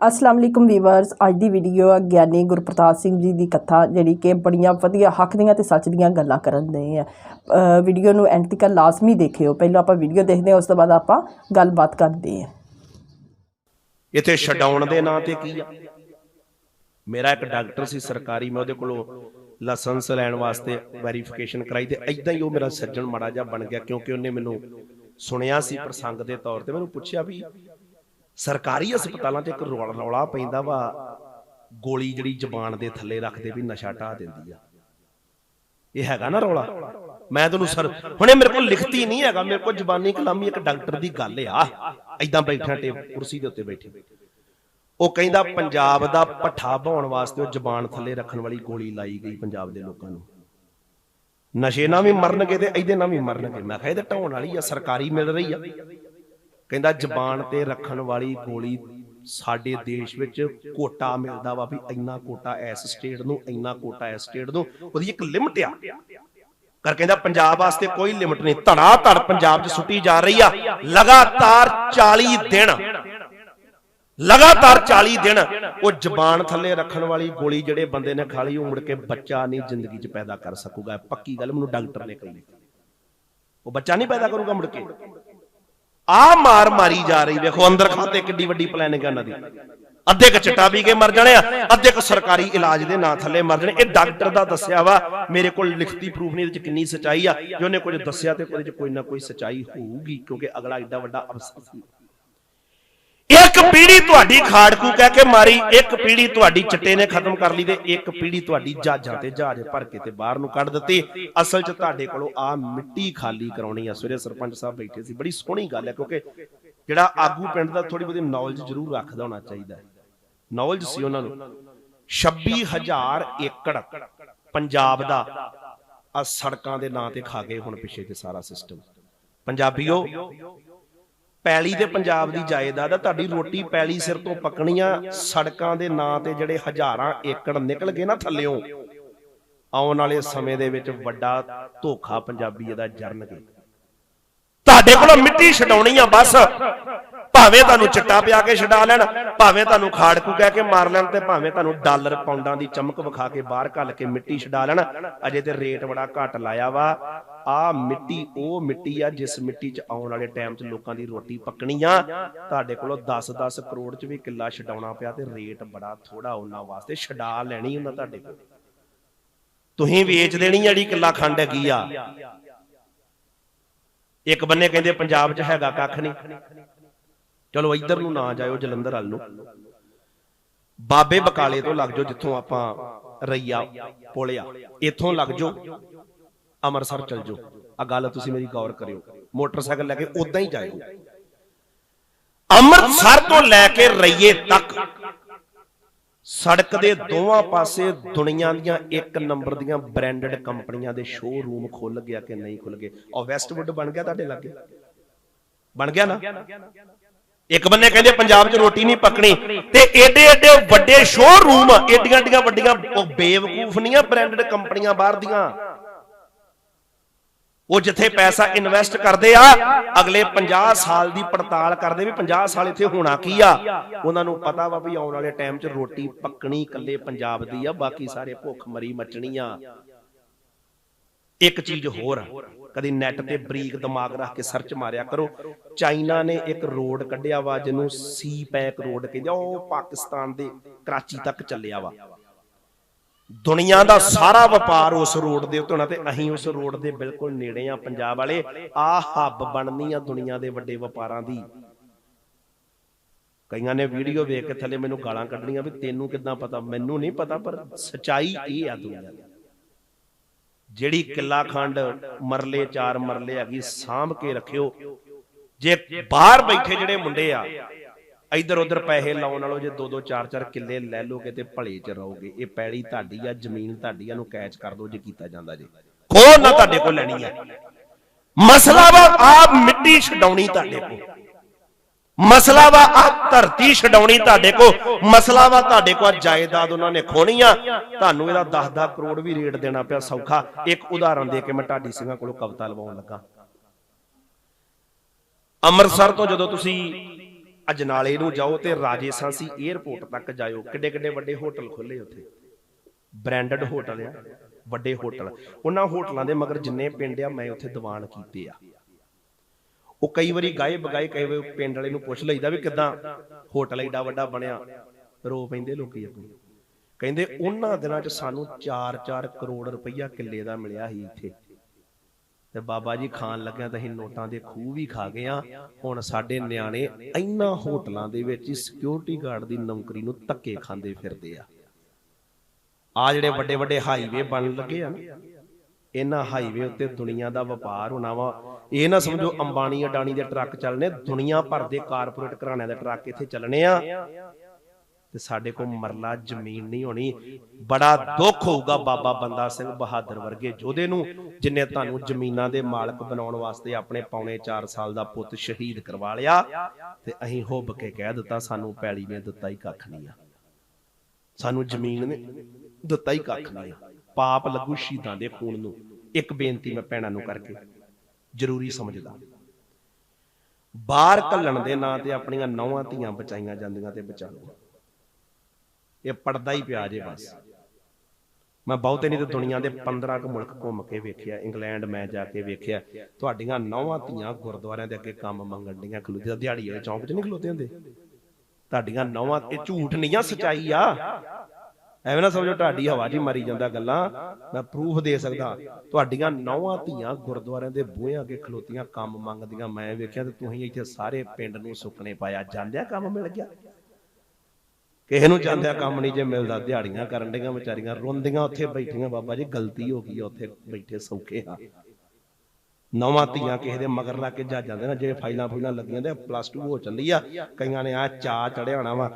ਅਸਲਾਮ ਅਲੈਕੁਮ viewers, ਅੱਜ ਦੀ video ਆ ਗਿਆਨੀ ਗੁਰਪ੍ਰਤਾਪ ਸਿੰਘ ਜੀ ਦੀ ਕਥਾ, ਜਿਹੜੀ ਕਿ ਬੜੀਆਂ ਵਧੀਆ ਹੱਕ ਦੀਆਂ ਤੇ ਸੱਚ ਦੀਆਂ ਗੱਲਾਂ ਕਰਨ ਦੇ ਆ। ਵੀਡੀਓ ਨੂੰ ਐਂਡ ਤੱਕ ਲਾਜ਼ਮੀ ਦੇਖਿਓ, ਪਹਿਲਾਂ ਆਪਾਂ ਵੀਡੀਓ ਦੇਖਦੇ ਹਾਂ, ਉਸ ਤੋਂ ਬਾਅਦ ਆਪਾਂ ਗੱਲਬਾਤ ਕਰਦੇ ਹਾਂ। ਇੱਥੇ ਛਡਾਉਣ ਦੇ ਨਾਂ ਤੇ ਕੀ ਆ? ਮੇਰਾ ਇੱਕ ਡਾਕਟਰ ਸੀ ਸਰਕਾਰੀ, ਮੈਂ ਉਹਦੇ ਕੋਲੋਂ ਲਾਇਸੈਂਸ ਲੈਣ ਵਾਸਤੇ ਵੈਰੀਫਿਕੇਸ਼ਨ ਕਰਾਈ ਤੇ ਐਦਾਂ ਹੀ ਉਹ ਮੇਰਾ ਸੱਜਣ ਮਾੜਾ ਜਿਹਾ ਬਣ ਗਿਆ, ਕਿਉਂਕਿ ਉਹਨੇ ਮੈਨੂੰ ਸੁਣਿਆ ਸੀ ਪ੍ਰਸੰਗ ਦੇ ਤੌਰ ਤੇ, ਮੈਨੂੰ ਪੁੱਛਿਆ ਵੀ ਸਰਕਾਰੀ ਹਸਪਤਾਲਾਂ 'ਚ ਇੱਕ ਰੌਲਾ ਰੌਲਾ ਪੈਂਦਾ ਵਾ। ਗੋਲੀ ਜਿਹੜੀ ਜ਼ਬਾਨ ਦੇ ਥੱਲੇ ਰੱਖਦੇ ਵੀ ਨਸ਼ਾ ਢਾ ਦਿੰਦੀ ਆ। ਇਹ ਹੈਗਾ ਨਾ ਰੌਲਾ? ਮੈਂ ਤੁਹਾਨੂੰ ਸਰ ਹੁਣੇ ਮੇਰੇ ਕੋਲ ਲਿਖਤੀ ਨਹੀਂ ਹੈਗਾ ਮੇਰੇ ਕੋਲ ਜ਼ਬਾਨੀ ਕਲਾਮੀ ਇੱਕ ਡਾਕਟਰ ਦੀ ਗੱਲ ਆ। ਐਦਾਂ ਬੈਠਾ ਟੇ ਕੁਰਸੀ ਦੇ ਉੱਤੇ ਬੈਠੇ। ਉਹ ਕਹਿੰਦਾ ਪੰਜਾਬ ਦਾ ਪੱਠਾ ਭਾਉਣ ਵਾਸਤੇ ਉਹ ਜ਼ਬਾਨ ਥੱਲੇ ਰੱਖਣ ਵਾਲੀ ਗੋਲੀ ਲਾਈ ਗਈ ਪੰਜਾਬ ਦੇ ਲੋਕਾਂ ਨੂੰ। ਨਸ਼ੇ ਨਾਲ ਵੀ ਮਰਨਗੇ ਤੇ ਇਹਦੇ ਨਾਲ ਵੀ ਮਰਨਗੇ। ਮੈਂ ਕਿਹਾ ਇਹ ਤਾਂ ਢਾਉਣ ਵਾਲੀ ਆ ਸਰਕਾਰੀ ਮਿਲ ਰਹੀ ਆ। ਕਹਿੰਦਾ ਜ਼ਬਾਨ ਤੇ ਰੱਖਣ ਵਾਲੀ ਗੋਲੀ ਸਾਡੇ ਦੇਸ਼ ਵਿੱਚ ਕੋਟਾ ਮਿਲਦਾ ਵਾ ਵੀ ਇੰਨਾ ਕੋਟਾ ਐਸ ਸਟੇਟ ਨੂੰ ਇੰਨਾ ਕੋਟਾ ਐਸ ਸਟੇਟ ਨੂੰ। ਉਹਦੀ ਇੱਕ ਲਿਮਟ ਆ। ਕਰ ਕਹਿੰਦਾ ਪੰਜਾਬ ਵਾਸਤੇ ਕੋਈ ਲਿਮਟ ਨਹੀਂ। ਧੜਾ ਧੜ ਪੰਜਾਬ 'ਚ ਸੁੱਟੀ ਜਾ ਰਹੀ ਆ। ਲਗਾਤਾਰ 40 ਦਿਨ। ਲਗਾਤਾਰ 40 ਦਿਨ। ਉਹ ਜ਼ਬਾਨ ਥੱਲੇ ਰੱਖਣ ਵਾਲੀ ਗੋਲੀ ਜਿਹੜੇ ਬੰਦੇ ਨੇ ਖਾ ਲਈ ਉਹ ਮੁੜ ਕੇ ਬੱਚਾ ਨਹੀਂ ਜ਼ਿੰਦਗੀ 'ਚ ਪੈਦਾ ਕਰ ਸਕੂਗਾ। ਪੱਕੀ ਗੱਲ ਮੈਨੂੰ ਡਾਕਟਰ ਨੇ ਕਹੀ। ਉਹ ਬੱਚਾ ਨਹੀਂ ਪੈਦਾ ਕਰੂਗਾ ਮੁੜ ਕੇ। ਆ ਮਾਰ ਮਾਰੀ ਜਾ ਰਹੀ, ਵੇਖੋ, ਅੰਦਰ ਖਾਤੇ ਕਿੱਡੀ ਵੱਡੀ ਪਲੈਨਿੰਗ ਆ ਇਹਨਾਂ ਦੀ। ਅੱਧੇ ਕ ਚਟਾ ਪੀ ਕੇ ਮਰ ਜਾਣੇ ਆ, ਅੱਧੇ ਕ ਸਰਕਾਰੀ ਇਲਾਜ ਦੇ ਨਾਂ ਥੱਲੇ ਮਰ ਜਾਣੇ। ਇਹ ਡਾਕਟਰ ਦਾ ਦੱਸਿਆ ਵਾ, ਮੇਰੇ ਕੋਲ ਲਿਖਤੀ ਪ੍ਰੂਫ ਨਹੀਂ, ਇਹਦੇ ਚ ਕਿੰਨੀ ਸਚਾਈ ਆ। ਜੇ ਉਹਨੇ ਕੁਝ ਦੱਸਿਆ ਤੇ ਉਹਦੇ ਚ ਕੋਈ ਨਾ ਕੋਈ ਸਚਾਈ ਹੋਊਗੀ, ਕਿਉਂਕਿ ਅਗਲਾ ਏਡਾ ਵੱਡਾ ਅਫਸਰ ਸੀ। ਇੱਕ ਪੀੜੀ ਤੁਹਾਡੀ ਖਾੜਕੂ ਕਹਿ ਕੇ ਮਾਰੀ, ਇੱਕ ਪੀੜੀ ਤੁਹਾਡੀ ਚਿੱਟੇ ਨੇ ਖਤਮ ਕਰ ਲਈ ਤੇ ਇੱਕ ਪੀੜੀ ਤੁਹਾਡੀ ਜਹਾਜ਼ਾਂ ਤੇ ਜਹਾਜ਼ ਭਰ ਕੇ ਤੇ ਬਾਹਰ ਨੂੰ ਕੱਢ ਦਿੱਤੀ। ਅਸਲ 'ਚ ਤੁਹਾਡੇ ਕੋਲੋਂ ਆ ਮਿੱਟੀ ਖਾਲੀ ਕਰਾਉਣੀ ਆ। ਸਵੇਰੇ ਸਰਪੰਚ ਸਾਹਿਬ ਬੈਠੇ ਸੀ, ਬੜੀ ਸੋਹਣੀ ਗੱਲ ਹੈ ਕਿਉਂਕਿ ਜਿਹੜਾ ਆਗੂ ਪਿੰਡ ਦਾ ਥੋੜੀ ਬਹੁਤੀ ਨੌਲੇਜ ਜ਼ਰੂਰ ਰੱਖਦਾ ਹੋਣਾ ਚਾਹੀਦਾ ਹੈ। ਨੌਲੇਜ ਸੀ ਉਹਨਾਂ ਨੂੰ। 26000 ਏਕੜ ਪੰਜਾਬ ਦਾ ਆ ਸੜਕਾਂ ਦੇ ਨਾਂ ਤੇ ਖਾ ਗਏ ਹੁਣ ਪਿੱਛੇ ਤੇ ਸਾਰਾ ਸਿਸਟਮ ਪੰਜਾਬੀਓ ਪੈਲੀ ਦੇ ਪੰਜਾਬ ਦੀ ਜਾਇਦਾਦ ਆ ਤੁਹਾਡੀ ਰੋਟੀ ਪੈਲੀ ਸਿਰ ਤੋਂ ਪਕਣੀਆਂ ਸੜਕਾਂ ਦੇ ਨਾਂ ਤੇ ਜਿਹੜੇ ਹਜ਼ਾਰਾਂ ਏਕੜ ਨਿਕਲ ਗਏ ਨਾ ਥੱਲਿਓਂ ਆਉਣ ਵਾਲੇ ਸਮੇਂ ਦੇ ਵਿੱਚ ਵੱਡਾ ਧੋਖਾ ਪੰਜਾਬੀ ਇਹਦਾ ਜਰਨਗੇ। ਤੁਹਾਡੇ ਕੋਲੋਂ ਮਿੱਟੀ ਛਡਾਉਣੀ ਆ ਬਸ। ਭਾਵੇਂ ਤੁਹਾਨੂੰ ਚਿੱਟਾ ਪਿਆ ਕੇ ਛਡਾ ਲੈਣ, ਭਾਵੇਂ ਤੁਹਾਨੂੰ ਖਾੜਕੂ ਕਹਿ ਕੇ ਮਾਰ ਲੈਣ ਤੇ ਭਾਵੇਂ ਤੁਹਾਨੂੰ ਡਾਲਰ ਪਾਉਂਡਾਂ ਦੀ ਚਮਕ ਵਿਖਾ ਕੇ ਬਾਹਰ ਘੱਲ ਕੇ ਮਿੱਟੀ ਛਡਾ ਲੈਣ, ਅਜੇ ਤੇ ਰੇਟ ਬੜਾ ਘੱਟ ਲਾਇਆ ਵਾ। ਆ ਮਿੱਟੀ, ਉਹ ਮਿੱਟੀ ਆ ਜਿਸ ਮਿੱਟੀ 'ਚ ਆਉਣ ਵਾਲੇ ਟਾਈਮ 'ਚ ਲੋਕਾਂ ਦੀ ਰੋਟੀ ਪੱਕਣੀ ਆ। ਤੁਹਾਡੇ ਕੋਲੋਂ 10-10 ਕਰੋੜ 'ਚ ਵੀ ਕਿੱਲਾ ਛਡਾਉਣਾ ਪਿਆ ਤੇ ਰੇਟ ਬੜਾ ਥੋੜਾ ਉਹਨਾਂ ਵਾਸਤੇ ਛਡਾ ਲੈਣੀ ਉਹਨਾਂ ਤੁਹਾਡੇ ਕੋਲ। ਤੁਸੀਂ ਵੇਚ ਦੇਣੀ ਜਿਹੜੀ ਕਿੱਲਾ ਖੰਡ ਹੈਗੀ ਆ। ਇੱਕ ਬੰਨੇ ਕਹਿੰਦੇ, ਪੰਜਾਬ 'ਚ ਹੈਗਾ ਕੱਖ ਨਹੀਂ ਚਲੋ ਇੱਧਰ ਨੂੰ ਨਾ ਜਾਇਓ ਜਲੰਧਰ ਵੱਲ ਨੂੰ। ਬਾਬੇ ਬਕਾਲੇ ਤੋਂ ਲੱਗ ਜਾਓ ਜਿੱਥੋਂ ਆਪਾਂ ਰਈਆ ਪੁਲਿਆ। ਇੱਥੋਂ ਲੱਗ ਜਾਓ। ਅੰਮ੍ਰਿਤਸਰ ਚਲ ਜਾਓ। ਆ ਗੱਲ ਤੁਸੀਂ ਮੇਰੀ ਗੌਰ ਕਰਿਓ। ਮੋਟਰਸਾਈਕਲ ਲੈ ਕੇ ਉਦਾਂ ਹੀ ਜਾਇਓ। ਅੰਮ੍ਰਿਤਸਰ ਤੋਂ ਲੈ ਕੇ ਰਈਏ ਤੱਕ ਸੜਕ ਦੇ ਦੋਵਾਂ ਪਾਸੇ ਦੁਨੀਆ ਦੀਆਂ ਇੱਕ ਨੰਬਰ ਦੀਆਂ ਬ੍ਰਾਂਡਡ ਕੰਪਨੀਆਂ ਦੇ ਸ਼ੋਰੂਮ ਖੁੱਲ ਗਿਆ ਕਿ ਨਹੀਂ ਖੁੱਲ ਗਏ ਔਰ ਵੈਸਟਵੁੱਡ ਬਣ ਗਿਆ ਤੁਹਾਡੇ ਲਾਗੇ? ਬਣ ਗਿਆ ਨਾ? ਇੱਕ ਬੰਨੇ ਕਹਿੰਦੇ ਪੰਜਾਬ 'ਚ ਰੋਟੀ ਨਹੀਂ ਪੱਕਣੀ ਤੇ ਏਡੇ ਏਡੇ ਵੱਡੇ ਸ਼ੋਰੂਮ ਏਡੀਆਂ ਏਡੀਆਂ ਵੱਡੀਆਂ, ਉਹ ਬੇਵਕੂਫ ਨਹੀਂ ਆ ਬ੍ਰਾਂਡਡ ਕੰਪਨੀਆਂ ਬਾਹਰ ਦੀਆਂ। ਉਹ ਜਿੱਥੇ ਪੈਸਾ ਇਨਵੈਸਟ ਕਰਦੇ ਆ, ਅਗਲੇ 50 ਸਾਲ ਦੀ ਪੜਤਾਲ ਕਰਦੇ ਵੀ 50 ਸਾਲ ਇੱਥੇ ਹੋਣਾ ਕੀ ਆ। ਉਹਨਾਂ ਨੂੰ ਪਤਾ ਵਾ ਵੀ ਆਉਣ ਵਾਲੇ ਟਾਈਮ 'ਚ ਰੋਟੀ ਪੱਕਣੀ ਇਕੱਲੇ ਪੰਜਾਬ ਦੀ ਆ, ਬਾਕੀ ਸਾਰੇ ਭੁੱਖ ਮਰੀ ਮਚਣੀ ਆ। ਇੱਕ ਚੀਜ਼ ਹੋਰ ਆ ਕਦੀ ਨੈਟ ਤੇ ਬਰੀਕ ਦਿਮਾਗ ਰੱਖ ਕੇ ਸਰਚ ਮਾਰਿਆ ਕਰੋ। ਚਾਈਨਾ ਨੇ ਇੱਕ ਰੋਡ ਕੱਢਿਆ ਵਾ, ਜਿਹਨੂੰ ਸੀ ਪੈਕ ਰੋਡ ਕਹਿੰਦੇ ਉਹ ਪਾਕਿਸਤਾਨ ਦੇ ਕਰਾਚੀ ਤੱਕ ਚੱਲਿਆ ਵਾ। ਦੁਨੀਆ ਦਾ ਸਾਰਾ ਵਪਾਰ ਉਸ ਰੋਡ ਦੇ ਉੱਤੇ ਹੋਣਾ ਤੇ ਅਸੀਂ ਉਸ ਰੋਡ ਦੇ ਬਿਲਕੁਲ ਨੇੜੇ ਆ, ਪੰਜਾਬ ਵਾਲੇ। ਆ ਹੱਬ ਬਣਨੀ ਆ ਦੁਨੀਆ ਦੇ ਵੱਡੇ ਵਪਾਰਾਂ ਦੀ। ਕਈਆਂ ਨੇ ਵੀਡੀਓ ਵੇਖ ਕੇ ਥੱਲੇ ਮੈਨੂੰ ਗਾਲਾਂ ਕੱਢਣੀਆਂ ਵੀ ਤੈਨੂੰ ਕਿੱਦਾਂ ਪਤਾ? ਮੈਨੂੰ ਨਹੀਂ ਪਤਾ, ਪਰ ਸਚਾਈ ਇਹ ਆ ਦੁਨੀਆ ਦੀ। ਜਿਹੜੀ ਕਿੱਲਾ ਖੰਡ ਮਰਲੇ ਚਾਰ ਮਰਲੇ ਹੈਗੀ ਸਾਂਭ ਕੇ ਰੱਖਿਓ। ਜੇ ਬਾਹਰ ਬੈਠੇ ਜਿਹੜੇ ਮੁੰਡੇ ਆ ਇੱਧਰ ਉੱਧਰ ਪੈਸੇ ਲਾਉਣ ਨਾਲੋਂ ਜੇ ਦੋ ਦੋ ਚਾਰ ਚਾਰ ਕਿੱਲੇ ਲੈ ਲੋਗੇ ਤੇ ਭਲੇ ਚ ਰਹੋਗੇ। ਇਹ ਪੈੜੀ ਤੁਹਾਡੀ ਆ ਜ਼ਮੀਨ ਤੁਹਾਡੀ ਆ ਨੂੰ ਕੈਚ ਕਰ ਦੋ ਜੇ ਕੀਤਾ ਜਾਂਦਾ ਜੇ। ਖੋ ਨਾ ਤੁਹਾਡੇ ਕੋਲ ਲੈਣੀ ਆ। ਮਸਲਾ ਵਾ ਆ ਮਿੱਟੀ ਛਡਾਉਣੀ ਤੁਹਾਡੇ ਕੋਲ। ਮਸਲਾ ਵਾ ਆ ਧਰਤੀ ਛਡਾਉਣੀ ਤੁਹਾਡੇ ਕੋ ਮਸਲਾ ਵਾ ਤੁਹਾਡੇ ਕੋ ਜਾਇਦਾਦ ਉਹਨਾਂ ਨੇ ਖੋਣੀ ਆ ਤੁਹਾਨੂੰ ਇਹਦਾ 10-10 ਕਰੋੜ ਵੀ ਰੇਟ ਦੇਣਾ ਪਿਆ ਸੌਖਾ। ਇੱਕ ਉਦਾਹਰਨ ਦੇ ਕੇ ਮੈਂ ਢਾਡੀ ਸਿੰਘਾਂ ਕੋਲੋਂ ਕਵਿਤਾ ਲਵਾਉਣ ਲੱਗਾ। ਅੰਮ੍ਰਿਤਸਰ ਤੋਂ ਜਦੋਂ ਤੁਸੀਂ ਅਜਨਾਲੇ ਨੂੰ ਜਾਓ ਤੇ ਰਾਜੇ ਸਾਂਸੀ 에ਅਰਪੋਰਟ ਤੱਕ ਜਾਇਓ, ਕਿੱਡੇ ਕਿੱਡੇ ਵੱਡੇ ਹੋਟਲ ਖੁੱਲੇ ਉੱਥੇ। ਬ੍ਰਾਂਡਡ ਹੋਟਲ ਆ, ਵੱਡੇ ਹੋਟਲ। ਉਹਨਾਂ ਹੋਟਲਾਂ ਦੇ ਮਗਰ ਜਿੰਨੇ ਪਿੰਡ ਆ, ਮੈਂ ਉੱਥੇ ਦੀਵਾਨ ਕੀਤੇ ਆ। ਉਹ ਕਈ ਵਾਰੀ ਗਾਏ ਬਗਾਏ ਕਈ ਵਾਰੀ ਪਿੰਡ ਵਾਲੇ ਨੂੰ ਪੁੱਛ ਲਈਦਾ ਵੀ ਕਿਦਾਂ ਹੋਟਲ ਏਡਾ ਵੱਡਾ ਬਣਿਆ। ਰੋ ਪੈਂਦੇ ਲੋਕੀ ਅੱਗੋਂ ਕਹਿੰਦੇ ਉਹਨਾਂ ਦਿਨਾਂ 'ਚ ਸਾਨੂੰ 4-4 ਕਰੋੜ ਰੁਪਈਆ ਕਿੱਲੇ ਦਾ ਮਿਲਿਆ ਸੀ ਇੱਥੇ। ਤੇ ਬਾਬਾ ਜੀ ਖਾਣ ਲੱਗਿਆ ਤਾਂ ਅਸੀਂ ਨੋਟਾਂ ਦੇ ਖੂਹ ਵੀ ਖਾ ਗਏ ਆ ਹੁਣ ਸਾਡੇ ਨਿਆਣੇ ਇੰਨਾ ਹੋਟਲਾਂ ਦੇ ਵਿੱਚ ਹੀ ਸਿਕਿਉਰਿਟੀ ਗਾਰਡ ਦੀ ਨੌਕਰੀ ਨੂੰ ਧੱਕੇ ਖਾਂਦੇ ਫਿਰਦੇ ਆ। ਆ ਜਿਹੜੇ ਵੱਡੇ ਵੱਡੇ ਹਾਈਵੇ ਬਣਨ ਲੱਗੇ ਆ ਨਾ, ਇਹਨਾਂ ਹਾਈਵੇ ਉੱਤੇ ਦੁਨੀਆ ਦਾ ਵਪਾਰ ਹੋਣਾ ਵਾ। ਇਹ ਨਾ ਸਮਝੋ ਅੰਬਾਨੀ ਅਡਾਨੀ ਦੇ ਟਰੱਕ ਚੱਲਣੇ ਦੁਨੀਆ ਭਰ ਦੇ ਕਾਰਪੋਰੇਟ ਘਰਾਣਿਆਂ ਦੇ ਟਰੱਕ ਇੱਥੇ ਚੱਲਣੇ ਆ। ਤੇ ਸਾਡੇ ਕੋਲ ਮਰਲਾ ਜ਼ਮੀਨ ਨਹੀਂ ਹੋਣੀ। ਬੜਾ ਦੁੱਖ ਹੋਊਗਾ ਬਾਬਾ ਬੰਦਾ ਸਿੰਘ ਬਹਾਦਰ ਵਰਗੇ ਯੋਧੇ ਨੂੰ ਜਿਨੇ ਤੁਹਾਨੂੰ ਜ਼ਮੀਨਾਂ ਦੇ ਮਾਲਕ ਬਣਾਉਣ ਵਾਸਤੇ ਆਪਣੇ ਪੌਣੇ 4 ਸਾਲ ਦਾ ਪੁੱਤ ਸ਼ਹੀਦ ਕਰਵਾ ਲਿਆ ਤੇ ਅਸੀਂ ਹੁੱਬ ਕੇ ਕਹਿ ਦਿੱਤਾ ਸਾਨੂੰ ਪੈਲੀ ਨੇ ਦਿੱਤਾ ਹੀ ਕੱਖ ਨਹੀਂ ਆ। ਸਾਨੂੰ ਜ਼ਮੀਨ ਨੇ ਦਿੱਤਾ ਹੀ ਕੱਖ ਨਹੀਂ ਆ। ਪਾਪ ਲੱਗੂ ਸ਼ਹੀਦਾਂ ਦੇ ਖੂਨ ਨੂੰ ਇੱਕ ਬੇਨਤੀ ਮੈਂ ਭੈਣਾਂ ਨੂੰ ਕਰਕੇ ਜ਼ਰੂਰੀ ਸਮਝਦਾ। ਬਾਹਰ ਕੱਲਣ ਦੇ ਨਾਂ ਤੇ ਆਪਣੀਆਂ ਨੌਵਾਂ ਧੀਆਂ ਬਚਾਈਆਂ ਜਾਂਦੀਆਂ ਤੇ ਬਚਾ ਇਹ ਪੜਦਾ ਹੀ ਪਿਆ ਜੇ ਬਸ। ਮੈਂ ਬਹੁਤੇ ਨਹੀਂ ਤੇ ਦੁਨੀਆ ਦੇ 15 ਕੁ ਮੁਲਕ ਘੁੰਮ ਕੇ ਵੇਖਿਆ, ਇੰਗਲੈਂਡ ਮੈਂ ਜਾ ਕੇ ਵੇਖਿਆ, ਤੁਹਾਡੀਆਂ ਨੌਵਾਂ ਧੀਆਂ ਗੁਰਦੁਆਰਿਆਂ ਦੇ ਅੱਗੇ ਕੰਮ ਮੰਗਣ ਡੀਆਂ, ਖਲੋਤੇ ਦਿਹਾੜੀ ਵਾਲੇ ਚੌਂਕ 'ਚ ਨਹੀਂ ਖਲੋਤੇ ਹੁੰਦੇ? ਤੁਹਾਡੀਆਂ ਨੌਵਾਂ, ਇਹ ਝੂਠ ਨਹੀਂ ਆ, ਸਚਾਈ ਆ। ਐਵੇਂ ਨਾ ਸਮਝੋ ਤੁਹਾਡੀ ਹਵਾ 'ਚ ਹੀ ਮਰੀ ਜਾਂਦਾ ਗੱਲਾਂ ਮੈਂ ਪ੍ਰੂਫ ਦੇ ਸਕਦਾ। ਤੁਹਾਡੀਆਂ ਨੌਵਾਂ ਧੀਆਂ ਗੁਰਦੁਆਰਿਆਂ ਦੇ ਬੂਹਿਆਂ ਅੱਗੇ ਖਲੋਤੀਆਂ ਕੰਮ ਮੰਗਦੀਆਂ ਮੈਂ ਵੇਖਿਆ ਤੇ ਤੁਸੀਂ ਇੱਥੇ ਸਾਰੇ ਪਿੰਡ ਨੂੰ ਸੁੱਕਣੇ ਪਾਇਆ। ਜਾਂਦਿਆ ਕੰਮ ਮਿਲ ਗਿਆ। ਕਿਸੇ ਨੂੰ ਜਾਂਦਿਆ ਕੰਮ ਨਹੀਂ ਜੇ ਮਿਲਦਾ। ਦਿਹਾੜੀਆਂ ਕਰਨ ਡੀਆਂ ਵਿਚਾਰੀਆਂ ਰੋਂਦੀਆਂ ਉੱਥੇ ਬੈਠੀਆਂ ਬਾਬਾ ਜੀ ਗਲਤੀ ਹੋ ਗਈ ਆ, ਉੱਥੇ ਬੈਠੇ ਸੌਖੇ ਆ। ਨਵਾਂ ਧੀਆਂ ਕਿਸੇ ਦੇ ਮਗਰ ਲਾ ਕੇ ਜਾ ਜਾਂਦੇ ਨਾ ਜਿਹੜੇ ਫਾਈਲਾਂ ਫੂਲਾਂ ਲੱਗੀਆਂ ਤੇ ਪਲੱਸ 2 ਹੋ ਚੱਲੀ ਆ। ਕਈਆਂ ਨੇ ਆ ਚਾ ਚੜਿਆ ਹੋਣਾ ਵਾ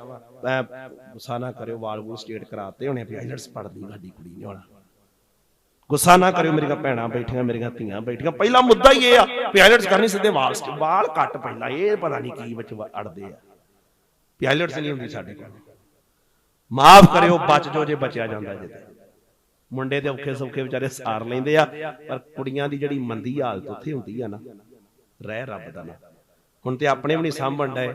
ਗੁੱਸਾ ਨਾ ਕਰਿਓ ਵਾਲ ਵੂਲ ਸਟੇਟ ਕਰਾਤੇ ਹੋਣੇ ਵੀ ਆਈਲਟਸ ਪੜਦੀ ਸਾਡੀ ਕੁੜੀ ਨੇ ਹੋਣਾ। ਗੁੱਸਾ ਨਾ ਕਰਿਓ ਮੇਰੀਆਂ ਭੈਣਾਂ ਬੈਠੀਆਂ ਮੇਰੀਆਂ ਧੀਆਂ ਬੈਠੀਆਂ। ਪਹਿਲਾ ਮੁੱਦਾ ਹੀ ਇਹ ਆ ਵੀ ਆਈਲਟਸ ਕਰਨੀ ਸਿੱਧੇ ਵਾਲ ਵਾਲ ਕੱਟ ਪਹਿਲਾਂ ਇਹ ਪਤਾ ਨਹੀਂ ਕੀ ਵਿੱਚ ਅੜਦੇ ਆ। ਵੀ ਆਈਲਟਸ ਨਹੀਂ ਹੁੰਦੀ ਸਾਡੇ ਕੋਲ। ਮਾਫ ਕਰਿਓ ਬਚ ਜੋ ਜੇ ਬਚਿਆ ਜਾਂਦਾ ਜੇ। ਮੁੰਡੇ ਦੇ ਔਖੇ ਸੌਖੇ ਵਿਚਾਰੇ ਸਾਰ ਲੈਂਦੇ ਆ, ਪਰ ਕੁੜੀਆਂ ਦੀ ਜਿਹੜੀ ਮੰਦੀ ਹਾਲਤ ਉੱਥੇ ਹੁੰਦੀ ਆ ਨਾ, ਰਹਿ ਰੱਬ ਦਾ ਨਾ। ਹੁਣ ਤੇ ਆਪਣੇ ਵੀ ਨਹੀਂ ਸਾਂਭਣ ਡਏ।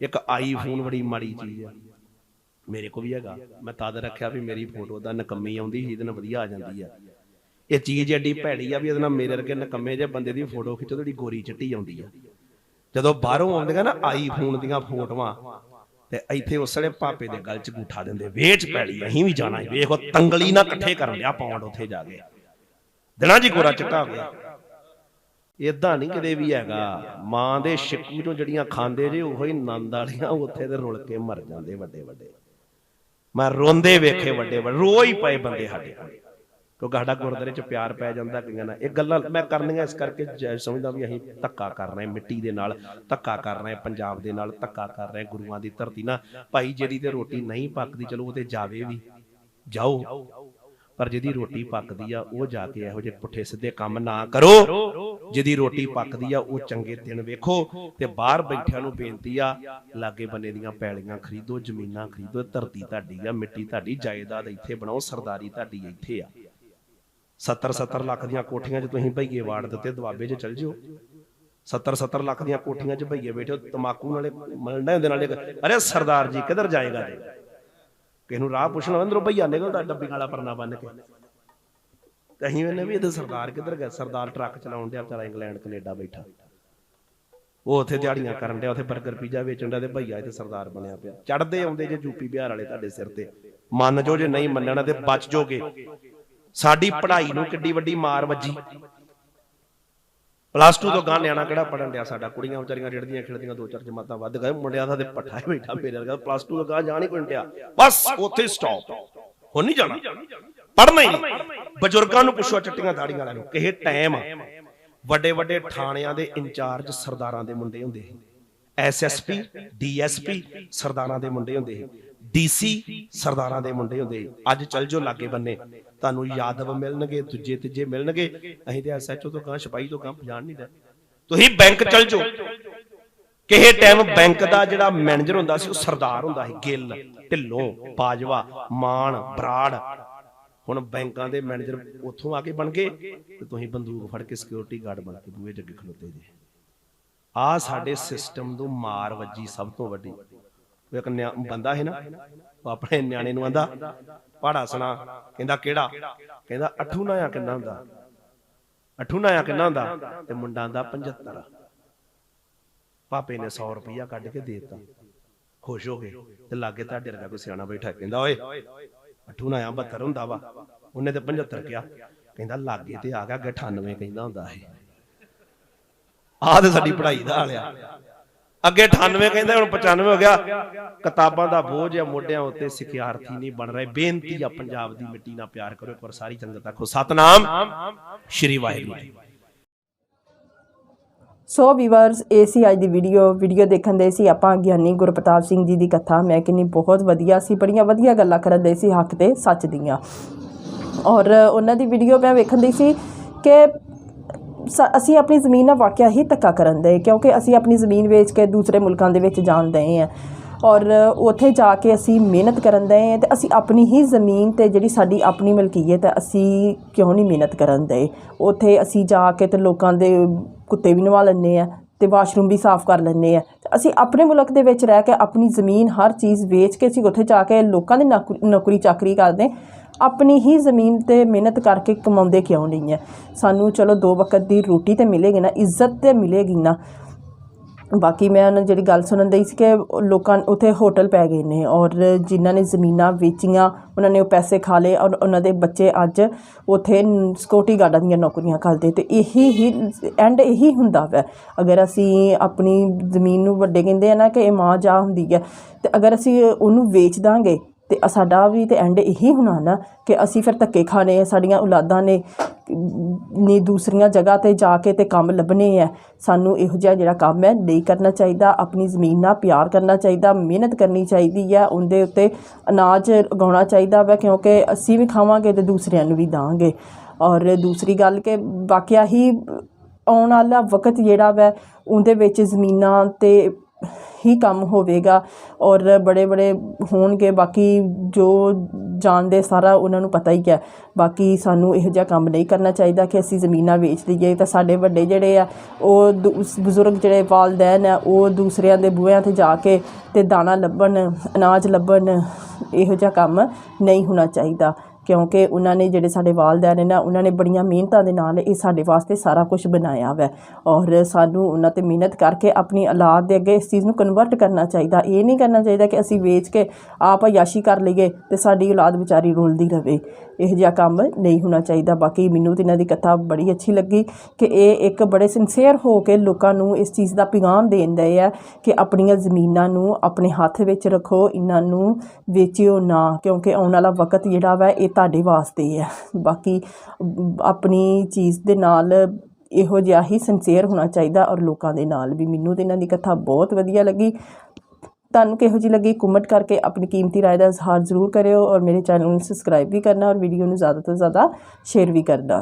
ਇੱਕ ਆਈਫੋਨ ਬੜੀ ਮਾੜੀ ਚੀਜ਼ ਆ। ਮੇਰੇ ਕੋ ਵੀ ਹੈਗਾ। ਮੈਂ ਤਦ ਰੱਖਿਆ ਵੀ ਮੇਰੀ ਫੋਟੋ ਦਾ ਨਕੰਮੀ ਆਉਂਦੀ ਸੀ, ਇਹਦੇ ਨਾਲ ਵਧੀਆ ਆ ਜਾਂਦੀ ਆ। ਇਹ ਚੀਜ਼ ਐਡੀ ਭੈੜੀ ਆ ਵੀ ਇਹਦੇ ਨਾਲ ਮੇਰੇ ਵਰਗੇ ਨਕੰਮੇ ਜੇ ਬੰਦੇ ਦੀ ਫੋਟੋ ਖਿੱਚੋ ਜਿਹੜੀ ਗੋਰੀ ਚਿੱਟੀ ਆਉਂਦੀ ਆ। ਜਦੋਂ ਬਾਹਰੋਂ ਆਉਂਦੀਆਂ ਨਾ ਆਈਫੋਨ ਦੀਆਂ ਫੋਟੋਆਂ ਤੇ ਇੱਥੇ ਉਸਲੇ ਪਾਪੇ ਦੇ ਗਲ ਚ ਗੂਠਾ ਦਿੰਦੇ ਵੇਚ ਪੈਲੀ ਅਸੀਂ ਵੀ ਜਾਣਾ। ਵੇਖੋ ਤੰਗਲੀ ਨਾ ਇਕੱਠੇ ਕਰਨ ਲਿਆ ਪੌਂਡ ਉੱਥੇ ਜਾ ਕੇ। ਦਿਨਾਂ ਜੀ ਗੋਰਾ ਚਿੱਟਾ ਹੋ ਗਿਆ ਇਦਾਂ ਨਹੀਂ ਕਿਤੇ ਵੀ ਹੈਗਾ। ਮਾਂ ਦੇ ਸ਼ਿਕੂ ਚੋਂ ਜਿਹੜੀਆਂ ਖਾਂਦੇ ਜੇ ਉਹੋ ਹੀ ਨੰਦ ਵਾਲੀਆਂ ਉੱਥੇ ਤੇ ਰੁਲ ਕੇ ਮਰ ਜਾਂਦੇ ਵੱਡੇ ਵੱਡੇ ਮੈਂ ਰੋਂਦੇ ਵੇਖੇ ਵੱਡੇ ਵੱਡੇ ਰੋ ਹੀ ਪਏ ਬੰਦੇ ਸਾਡੇ ਕੋਲ। ਕਿਉਂਕਿ ਸਾਡਾ ਗੁਰਦਾਰੇ ਚ ਪਿਆਰ ਪੈ ਜਾਂਦਾ ਕਈਆਂ ਨਾਲ। ਇਹ ਗੱਲਾਂ ਮੈਂ ਕਰਨੀਆਂ ਇਸ ਕਰਕੇ ਜ- ਸਮਝਦਾ ਵੀ ਅਸੀਂ ਧੱਕਾ ਕਰ ਰਹੇ ਮਿੱਟੀ ਦੇ ਨਾਲ, ਧੱਕਾ ਕਰ ਰਹੇ ਪੰਜਾਬ ਦੇ ਨਾਲ, ਧੱਕਾ ਕਰ ਰਹੇ ਗੁਰੂਆਂ ਦੀ ਧਰਤੀ ਨਾਲ। ਭਾਈ ਜਿਹੜੀ ਤੇ ਰੋਟੀ ਨਹੀਂ ਪੱਕਦੀ, ਚਲੋ ਉਹ ਤੇ ਜਾਵੇ ਵੀ, ਜਾਓ। ਪਰ ਜਿਹਦੀ ਰੋਟੀ ਪੱਕਦੀ ਆ, ਉਹ ਜਾ ਕੇ ਇਹੋ ਜਿਹੇ ਪੁੱਠੇ ਸਿੱਧੇ ਕੰਮ ਨਾ ਕਰੋ। ਜਿਹਦੀ ਰੋਟੀ ਪੱਕਦੀ ਆ, ਉਹ ਚੰਗੇ ਦਿਨ ਵੇਖੋ ਤੇ ਬਾਹਰ ਬੈਠਿਆਂ ਨੂੰ ਬੇਨਤੀ ਆ, ਲਾਗੇ ਬੰਨੇ ਦੀਆਂ ਪੈਲੀਆਂ ਖਰੀਦੋ, ਜ਼ਮੀਨਾਂ ਖਰੀਦੋ, ਧਰਤੀ ਤੁਹਾਡੀ ਆ, ਮਿੱਟੀ ਤੁਹਾਡੀ, ਜਾਇਦਾਦ ਇੱਥੇ ਬਣਾਓ, ਸਰਦਾਰੀ ਤੁਹਾਡੀ ਇੱਥੇ ਆ। 70 70 ਲੱਖ ਦੀਆਂ ਕੋਠੀਆਂ 'ਚ ਤੁਸੀਂ ਭਈਏ ਵਾੜ ਦਿੱਤੇ ਦੁਆਬੇ 'ਚ ਚਲ ਜਿਓ। 70 70 ਲੱਖ ਦੀਆਂ ਕੋਠੀਆਂ 'ਚ ਭਈਏ ਬੈਠੇ ਹੋ, ਤਮਾਕੂ ਨਾਲੇ ਮਲਣਾ ਹੁੰਦੇ ਨਾਲੇ ਅਰੇ ਸਰਦਾਰ ਜੀ ਕਿੱਧਰ ਜਾਏਗਾ ਜੀ? ਕਿਸੇ ਨੂੰ ਰਾਹ ਪੁੱਛਣਾ ਅੰਦਰੋਂ ਭਈਆ ਨਿਕਲਦਾ ਡੱਬੀ ਵਾਲਾ ਪਰਨਾ ਬੰਨ ਕੇ। ਅਸੀਂ ਇਹਨੇ ਵੀ ਇਹਦੇ ਸਰਦਾਰ ਕਿੱਧਰ ਗਿਆ? ਸਰਦਾਰ ਟਰੱਕ ਚਲਾਉਣ ਡਿਆ ਵਿਚਾਰਾ ਇੰਗਲੈਂਡ ਕੈਨੇਡਾ ਬੈਠਾ। ਉਹ ਉੱਥੇ ਦਿਹਾੜੀਆਂ ਕਰਨ ਡਿਆ ਉੱਥੇ 버ਗਰ ਪੀਜ਼ਾ ਵੇਚਣ ਡਿਆ ਤੇ ਭਈਆ ਇੱਥੇ ਸਰਦਾਰ ਬਣਿਆ ਪਿਆ। ਚੜਦੇ ਆਉਂਦੇ ਜੇ ਯੂਪੀ ਬਿਹਾਰ ਵਾਲੇ ਤੁਹਾਡੇ ਸਿਰ ਤੇ। ਮੰਨ ਜੋ ਜੇ ਨਹੀਂ ਮੰਨਣਾ ਤੇ ਬਚ ਜੋਗੇ। ਸਾਡੀ ਪੜ੍ਹਾਈ ਨੂੰ ਕਿੱਡੀ ਵੱਡੀ ਮਾਰ ਵੱਜੀ। ਪਲੱਸ 2 ਤੋਂ ਗਾਂ ਨਿਆਣਾ ਕਿਹੜਾ ਪੜਨ ਡਿਆ? ਸਾਡਾ ਕੁੜੀਆਂ ਵਿਚਾਰੀਆਂ ਰਿੜਦੀਆਂ ਖਿੜਦੀਆਂ ਦੋ ਚਾਰ ਜਮਾਤਾਂ ਵੱਧ ਗਏ। ਮੁੰਡਿਆਂ ਦਾ ਤੇ ਪੱਠਾ ਹੀ ਬੈਠਾ ਮੇਰੇ ਵਰਗਾ। ਪਲੱਸ 2 ਤੋਂ ਗਾਂ ਜਾਣ ਹੀ ਕੋਈ ਡਿਆ। ਬਸ ਉੱਥੇ ਸਟਾਪ ਹੁਣ ਨਹੀਂ ਜਾਣਾ। ਪੜਨਾ ਹੀ ਨਹੀਂ। ਬਜ਼ੁਰਗਾਂ ਨੂੰ ਪੁੱਛੋ ਚਿੱਟੀਆਂ ਦਾੜੀਆਂ ਵਾਲਿਆਂ ਨੂੰ ਕਿਸੇ ਟਾਈਮ ਵੱਡੇ ਵੱਡੇ ਥਾਣਿਆਂ ਦੇ ਇੰਚਾਰਜ ਸਰਦਾਰਾਂ ਦੇ ਮੁੰਡੇ ਹੁੰਦੇ ਐਸਐਸਪੀ ਡੀਐਸਪੀ ਸਰਦਾਰਾਂ ਦੇ ਮੁੰਡੇ ਹੁੰਦੇ ਸੀ। ਡੀਸੀ ਸਰਦਾਰਾਂ ਦੇ ਮੁੰਡੇ ਹੁੰਦੇ ਅੱਜ ਚੱਲ ਜੋ ਲਾਗੇ ਬੰਨੇ। ਤੁਹਾਨੂੰ ਯਾਦਵ ਮਿਲਣਗੇ ਦੂਜੇ ਤੀਜੇ ਮਿਲਣਗੇ। ਅਸੀਂ ਤੇ ਐਸਐਚਓ ਤੋਂ ਕਾਂ ਸਿਪਾਹੀ ਤੋਂ ਕਾਂ ਪਛਾਣ ਨਹੀਂ ਰਹੇ। ਤੁਸੀਂ ਬੈਂਕ ਚੱਲ ਜੋ ਕਿਸੇ ਟਾਈਮ ਬੈਂਕ ਦਾ ਜਿਹੜਾ ਮੈਨੇਜਰ ਹੁੰਦਾ ਸੀ ਉਹ ਸਰਦਾਰ ਹੁੰਦਾ ਸੀ ਗਿੱਲ ਢਿੱਲੋਂ ਬਾਜਵਾ ਮਾਨ ਬਰਾੜ। ਹੁਣ ਬੈਂਕਾਂ ਦੇ ਮੈਨੇਜਰ ਉੱਥੋਂ ਆ ਕੇ ਬਣ ਗਏ ਤੇ ਤੁਸੀਂ ਬੰਦੂਕ ਫੜ ਕੇ ਸਿਕਿਉਰਿਟੀ ਗਾਰਡ ਬਣ ਕੇ ਬੂਹੇ 'ਚ ਅੱਗੇ ਖਲੋਤੇ ਜੇ। ਆ ਸਾਡੇ ਸਿਸਟਮ ਨੂੰ ਮਾਰ ਵੱਜੀ ਸਭ ਤੋਂ ਵੱਡੀ। ਉਹ ਇੱਕ ਬੰਦਾ ਹੈ ਨਾ ਉਹ ਆਪਣੇ ਨਿਆਣੇ ਨੂੰ ਆਂਦਾ ਪਹਾੜਾ ਸੁਣਾ। ਕਹਿੰਦਾ ਕਿਹੜਾ? ਕਹਿੰਦਾ ਅਠੂ ਨਾਇਆ ਕਿੰਨਾ ਹੁੰਦਾ? ਅਠੂ ਨਾਇਆ ਕਿੰਨਾ ਹੁੰਦਾ? ਤੇ ਮੁੰਡਾ ਆਂਦਾ 75 ਪਾਪੇ ਨੇ 100 ਰੁਪਇਆ ਕੱਢ ਕੇ ਦੇ ਦਿੱਤਾ। ਖੁਸ਼ ਹੋ ਗਏ ਤੇ ਲਾਗੇ ਤੁਹਾਡੇ ਵਰਗਾ ਕੋਈ ਸਿਆਣਾ ਬੈਠਾ ਕਹਿੰਦਾ, ਓਏ, ਅਠੂ ਨਾਇਆ 72 ਹੁੰਦਾ ਵਾ। ਉਹਨੇ ਤੇ 75 ਕਿਹਾ। ਕਹਿੰਦਾ, ਲਾਗੇ ਤੇ ਆ ਗਿਆ ਅੱਗੇ 98 ਕਹਿੰਦਾ ਹੁੰਦਾ ਇਹ। ਆਹ ਤੇ ਸਾਡੀ ਪੜ੍ਹਾਈ ਦਾ ਹਾਲਿਆ ਅੱਗੇ 98 ਕਹਿੰਦਾ, ਹੁਣ 95 ਹੋ ਗਿਆ। ਕਿਤਾਬਾਂ ਦਾ ਬੋਝ ਆ, ਮੋਢਿਆਂ ਉੱਤੇ ਸਿਖਿਆਰਥੀ ਨਹੀਂ ਬਣ ਰਹੇ। ਬੇਨਤੀ ਆ, ਪੰਜਾਬ ਦੀ ਮਿੱਟੀ ਨਾਲ ਪਿਆਰ ਕਰੋ ਇੱਕ ਵਾਰ ਸਾਰੀ ਸੰਗਤ ਆਖੋ ਸਤਨਾਮ, ਸ਼੍ਰੀ ਵਾਹਿਗੁਰੂ ਜੀ। ਸੋ ਵੀਵਰਸ ਇਹ ਸੀ ਅੱਜ ਦੀ ਵੀਡੀਓ ਵੀਡੀਓ ਦੇਖਣ ਦੇ ਸੀ ਆਪਾਂ ਗਿਆਨੀ ਗੁਰਪ੍ਰਤਾਪ ਸਿੰਘ ਜੀ ਦੀ ਕਥਾ। ਮੈਂ ਕਿੰਨੀ ਬਹੁਤ ਵਧੀਆ ਸੀ, ਬੜੀਆਂ ਵਧੀਆ ਗੱਲਾਂ ਕਰਨ ਦੇ ਸੀ ਹੱਕ ਤੇ, ਸੱਚ ਦੀਆਂ। ਔਰ ਉਹਨਾਂ ਦੀ ਵੀਡੀਓ ਮੈਂ ਵੇਖਣ ਦੀ ਸੀ ਕਿ ਅਸੀਂ ਆਪਣੀ ਜ਼ਮੀਨ ਨਾਲ ਵਾਕਿਆ ਹੀ ਧੱਕਾ ਕਰਨ ਦੇ, ਕਿਉਂਕਿ ਅਸੀਂ ਆਪਣੀ ਜ਼ਮੀਨ ਵੇਚ ਕੇ ਦੂਸਰੇ ਮੁਲਕਾਂ ਦੇ ਵਿੱਚ ਜਾਣ ਦਏ ਆ। ਔਰ ਉੱਥੇ ਜਾ ਕੇ ਅਸੀਂ ਮਿਹਨਤ ਕਰਨ ਦਏ ਆ ਤੇ ਅਸੀਂ ਆਪਣੀ ਹੀ ਜ਼ਮੀਨ ਤੇ ਜਿਹੜੀ ਸਾਡੀ ਆਪਣੀ ਮਲਕੀਅਤ ਹੈ, ਅਸੀਂ ਕਿਉਂ ਨਹੀਂ ਮਿਹਨਤ ਕਰਨ ਦਏ ਉੱਥੇ ਅਸੀਂ ਜਾ ਕੇ ਤੇ ਲੋਕਾਂ ਦੇ ਕੁੱਤੇ ਵੀ ਨਵਾ ਲੈਂਦੇ ਆ ਤੇ ਵਾਸ਼ਰੂਮ ਵੀ ਸਾਫ਼ ਕਰ ਲੈਂਦੇ ਆ। ਅਸੀਂ ਆਪਣੇ ਮੁਲਕ ਦੇ ਵਿੱਚ ਰਹਿ ਕੇ ਆਪਣੀ ਜ਼ਮੀਨ ਹਰ ਚੀਜ਼ ਵੇਚ ਕੇ ਅਸੀਂ ਉੱਥੇ ਜਾ ਕੇ ਲੋਕਾਂ ਦੀ ਨੌਕਰੀ- ਨੌਕਰੀ ਚਾਕਰੀ ਕਰਦੇ ਆਪਣੀ ਹੀ ਜ਼ਮੀਨ ਤੇ ਮਿਹਨਤ ਕਰਕੇ ਕਮਾਉਂਦੇ ਕਿਉਂ ਨਹੀਂ ਹੈ? ਸਾਨੂੰ ਚਲੋ ਦੋ ਵਕਤ ਦੀ ਰੋਟੀ ਤੇ ਮਿਲੇਗੀ ਨਾ, ਇੱਜ਼ਤ ਤੇ ਮਿਲੇਗੀ ਨਾ। ਬਾਕੀ ਮੈਂ ਉਹਨਾਂ ਜਿਹੜੀ ਗੱਲ ਸੁਣਨ ਦਈ ਸੀ ਕਿ ਲੋਕਾਂ ਉੱਥੇ ਹੋਟਲ ਪੈ ਗਏ ਨੇ ਔਰ ਜਿਨ੍ਹਾਂ ਨੇ ਜ਼ਮੀਨਾਂ ਵੇਚੀਆਂ, ਉਹਨਾਂ ਨੇ ਉਹ ਪੈਸੇ ਖਾ ਲਏ ਔਰ ਉਹਨਾਂ ਦੇ ਬੱਚੇ ਅੱਜ ਉੱਥੇ ਸਿਕਿਉਰਟੀ ਗਾਰਡਾਂ ਦੀਆਂ ਨੌਕਰੀਆਂ ਕਰਦੇ ਤੇ ਇਹੀ ਹੀ ਐਂਡ ਇਹੀ ਹੁੰਦਾ ਵੈ। ਅਗਰ ਅਸੀਂ ਆਪਣੀ ਜ਼ਮੀਨ ਨੂੰ ਵੱਡੇ ਕਹਿੰਦੇ ਆ ਨਾ ਕਿ ਇਹ ਮਾਂ ਜਾ ਹੁੰਦੀ ਹੈ, ਤੇ ਅਗਰ ਅਸੀਂ ਉਹਨੂੰ ਵੇਚ ਦਾਂਗੇ ਤੇ ਸਾਡਾ ਵੀ ਤੇ ਐਂਡ ਇਹੀ ਹੋਣਾ ਨਾ ਕਿ ਅਸੀਂ ਫਿਰ ਧੱਕੇ ਖਾਣੇ ਆ, ਸਾਡੀਆਂ ਔਲਾਦਾਂ ਨੇ ਨੇ ਦੂਸਰੀਆਂ ਜਗ੍ਹਾ ਤੇ ਜਾ ਕੇ ਤੇ ਕੰਮ ਲੱਭਣੇ ਆ। ਸਾਨੂੰ ਇਹੋ ਜਿਹਾ ਜਿਹੜਾ ਕੰਮ ਹੈ, ਨਹੀਂ ਕਰਨਾ ਚਾਹੀਦਾ। ਆਪਣੀ ਜ਼ਮੀਨ ਨਾਲ ਪਿਆਰ ਕਰਨਾ ਚਾਹੀਦਾ, ਮਿਹਨਤ ਕਰਨੀ ਚਾਹੀਦੀ ਹੈ। ਉਹਦੇ ਉੱਤੇ ਅਨਾਜ ਉਗਾਉਣਾ ਚਾਹੀਦਾ ਵਾ, ਕਿਉਂਕਿ ਅਸੀਂ ਵੀ ਖਾਵਾਂਗੇ ਤੇ ਦੂਸਰਿਆਂ ਨੂੰ ਵੀ ਦਾਂਗੇ। ਔਰ ਦੂਸਰੀ ਗੱਲ ਕਿ ਵਾਕਿਆ ਹੀ ਆਉਣ ਵਾਲਾ ਵਕਤ ਜਿਹੜਾ ਵੈ, ਉਹਦੇ ਵਿੱਚ ਜ਼ਮੀਨਾਂ ਤੇ ਹੀ ਕੰਮ ਹੋਵੇਗਾ ਔਰ ਬੜੇ ਬੜੇ ਹੋਣਗੇ। ਬਾਕੀ ਜੋ ਜਾਣਦੇ ਸਾਰਾ ਉਹਨਾਂ ਨੂੰ ਪਤਾ ਹੀ ਹੈ। ਬਾਕੀ ਸਾਨੂੰ ਇਹੋ ਜਿਹਾ ਕੰਮ ਨਹੀਂ ਕਰਨਾ ਚਾਹੀਦਾ ਕਿ ਅਸੀਂ ਜ਼ਮੀਨਾਂ ਵੇਚ ਦਈਏ ਤਾਂ ਸਾਡੇ ਵੱਡੇ ਜਿਹੜੇ ਆ, ਉਹ ਦੂ- ਬਜ਼ੁਰਗ ਜਿਹੜੇ ਵਾਲਦੈਨ ਆ, ਉਹ ਦੂਸਰਿਆਂ ਦੇ ਬੂਹਿਆਂ ਤੇ ਜਾ ਕੇ ਤੇ ਦਾਣਾ ਲੱਭਣ, ਅਨਾਜ ਲੱਭਣ, ਇਹੋ ਜਿਹਾ ਕੰਮ ਨਹੀਂ ਹੋਣਾ ਚਾਹੀਦਾ। ਕਿਉਂਕਿ ਉਹਨਾਂ ਨੇ ਜਿਹੜੇ ਸਾਡੇ ਵਾਲਦੈਨ ਨੇ ਨਾ, ਉਹਨਾਂ ਨੇ ਬੜੀਆਂ ਮਿਹਨਤਾਂ ਦੇ ਨਾਲ ਇਹ ਸਾਡੇ ਵਾਸਤੇ ਸਾਰਾ ਕੁਝ ਬਣਾਇਆ ਵੈ। ਔਰ ਸਾਨੂੰ ਉਹਨਾਂ ਤੇ ਮਿਹਨਤ ਕਰਕੇ ਆਪਣੀ ਔਲਾਦ ਦੇ ਅੱਗੇ ਇਸ ਚੀਜ਼ ਨੂੰ ਕਨਵਰਟ ਕਰਨਾ ਚਾਹੀਦਾ। ਇਹ ਨਹੀਂ ਕਰਨਾ ਚਾਹੀਦਾ ਕਿ ਅਸੀਂ ਵੇਚ ਕੇ ਆਪ ਯਾਸ਼ੀ ਕਰ ਲਈਏ ਤੇ ਸਾਡੀ ਔਲਾਦ ਵਿਚਾਰੀ ਰੋਲਦੀ ਰਵੇ। ਇਹ ਜਿਹਾ ਕੰਮ ਨਹੀਂ ਹੋਣਾ ਚਾਹੀਦਾ। ਬਾਕੀ ਮੈਨੂੰ ਤੇ ਇਹਨਾਂ ਦੀ ਕਥਾ ਬੜੀ ਅੱਛੀ ਲੱਗੀ ਕਿ ਇਹ ਇੱਕ ਬੜੇ ਸਿੰਸੀਅਰ ਹੋ ਕੇ ਲੋਕਾਂ ਨੂੰ ਇਸ ਚੀਜ਼ ਦਾ ਪੈਗਾਮ ਦੇਣ ਦੇ ਆ ਕਿ ਆਪਣੀਆਂ ਜ਼ਮੀਨਾਂ ਨੂੰ ਆਪਣੇ ਹੱਥ ਵਿੱਚ ਰੱਖੋ, ਇਹਨਾਂ ਨੂੰ ਵੇਚਿਓ ਨਾ। ਕਿਉਂਕਿ ਆਉਣ ਵਾਲਾ ਵਕਤ ਜਿਹੜਾ ਵਾ, ਇਹ ਤੁਹਾਡੇ ਵਾਸਤੇ ਹੈ ਬਾਕੀ ਅਮ, ਆਪਣੀ ਚੀਜ਼ ਦੇ ਨਾਲ ਇਹੋ ਜਿਹਾ ਹੀ ਸਿੰਸੀਅਰ ਹੋਣਾ ਚਾਹੀਦਾ ਔਰ ਲੋਕਾਂ ਦੇ ਨਾਲ ਵੀ ਮੈਨੂੰ ਤੇ ਇਹਨਾਂ ਦੀ ਕਥਾ ਬਹੁਤ ਵਧੀਆ ਲੱਗੀ ਤੁਹਾਨੂੰ ਕਿਹੋ ਜਿਹੀ ਲੱਗੀ ਕਮੈਂਟ ਕਰਕੇ ਆਪਣੀ ਕੀਮਤੀ رائے ਦਾ ਇਜ਼ਹਾਰ ਜ਼ਰੂਰ ਕਰਿਓ ਔਰ ਮੇਰੇ ਚੈਨਲ ਨੂੰ ਸਬਸਕ੍ਰਾਈਬ ਵੀ ਕਰਨਾ ਔਰ ਵੀਡੀਓ ਨੂੰ ਜ਼ਿਆਦਾ ਤੋਂ ਜ਼ਿਆਦਾ ਸ਼ੇਅਰ ਵੀ ਕਰਨਾ